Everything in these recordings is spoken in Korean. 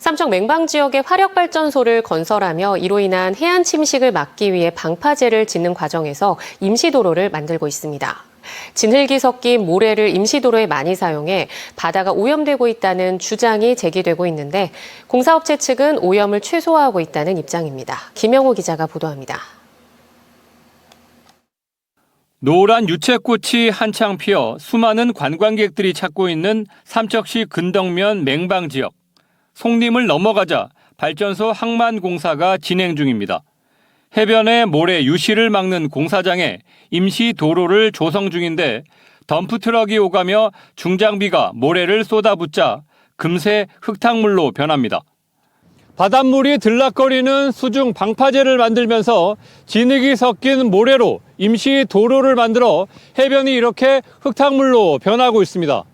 삼척 맹방 지역에 화력 발전소를 건설하며 이로 인한 해안 침식을 막기 위해 방파제를 짓는 과정에서 임시도로를 만들고 있습니다. 진흙이 섞인 모래를 임시도로에 많이 사용해 바다가 오염되고 있다는 주장이 제기되고 있는데 공사업체 측은 오염을 최소화하고 있다는 입장입니다. 김영호 기자가 보도합니다. 노란 유채꽃이 한창 피어 수많은 관광객들이 찾고 있는 삼척시 근덕면 맹방 지역. 송림을 넘어가자 발전소 항만 공사가 진행 중입니다. 해변의 모래 유실을 막는 공사장에 임시 도로를 조성 중인데 덤프 트럭이 오가며 중장비가 모래를 쏟아붓자 금세 흙탕물로 변합니다. 바닷물이 들락거리는 수중 방파제를 만들면서 진흙이 섞인 모래로 임시 도로를 만들어 해변이 이렇게 흙탕물로 변하고 있습니다.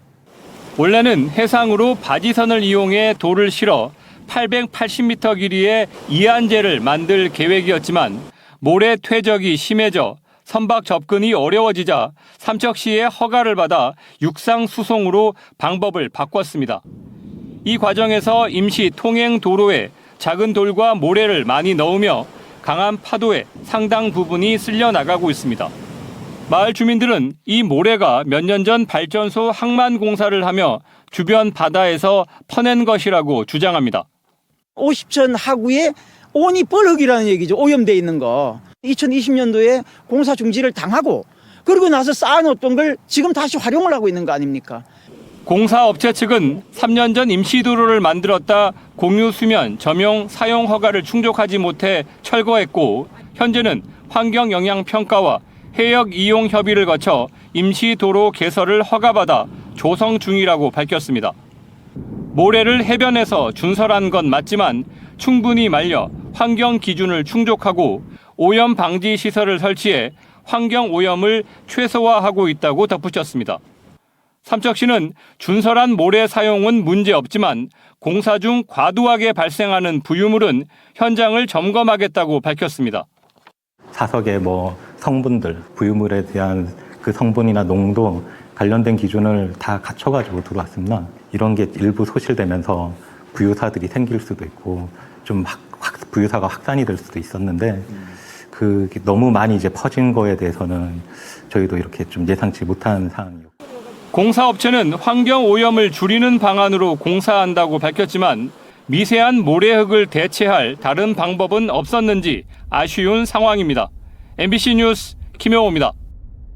원래는 해상으로 바지선을 이용해 돌을 실어 880m 길이의 이안제를 만들 계획이었지만 모래 퇴적이 심해져 선박 접근이 어려워지자 삼척시의 허가를 받아 육상 수송으로 방법을 바꿨습니다. 이 과정에서 임시 통행 도로에 작은 돌과 모래를 많이 넣으며 강한 파도에 상당 부분이 쓸려 나가고 있습니다. 마을 주민들은 이 모래가 몇 년 전 발전소 항만 공사를 하며 주변 바다에서 퍼낸 것이라고 주장합니다. 50천 하구에 온이 뻘흙이라는 얘기죠. 오염돼 있는 거. 2020년도에 공사 중지를 당하고 그러고 나서 쌓아놓던 걸 지금 다시 활용을 하고 있는 거 아닙니까? 공사업체 측은 3년 전 임시도로를 만들었다 공유 수면 점용 사용 허가를 충족하지 못해 철거했고 현재는 환경 영향 평가와 해역 이용 협의를 거쳐 임시 도로 개설을 허가받아 조성 중이라고 밝혔습니다. 모래를 해변에서 준설한 건 맞지만 충분히 말려 환경 기준을 충족하고 오염 방지 시설을 설치해 환경 오염을 최소화하고 있다고 덧붙였습니다. 삼척시는 준설한 모래 사용은 문제 없지만 공사 중 과도하게 발생하는 부유물은 현장을 점검하겠다고 밝혔습니다. 사석의 뭐 성분들, 부유물에 대한 그 성분이나 농도 관련된 기준을 다 갖춰가지고 들어왔습니다. 이런 게 일부 소실되면서 부유사들이 생길 수도 있고 좀 확, 확- 부유사가 확산이 될 수도 있었는데 그 너무 많이 이제 퍼진 거에 대해서는 저희도 이렇게 좀 예상치 못한 상황이었고. 공사업체는 환경 오염을 줄이는 방안으로 공사한다고 밝혔지만 미세한 모래흙을 대체할 다른 방법은 없었는지 아쉬운 상황입니다. MBC 뉴스 김영호입니다.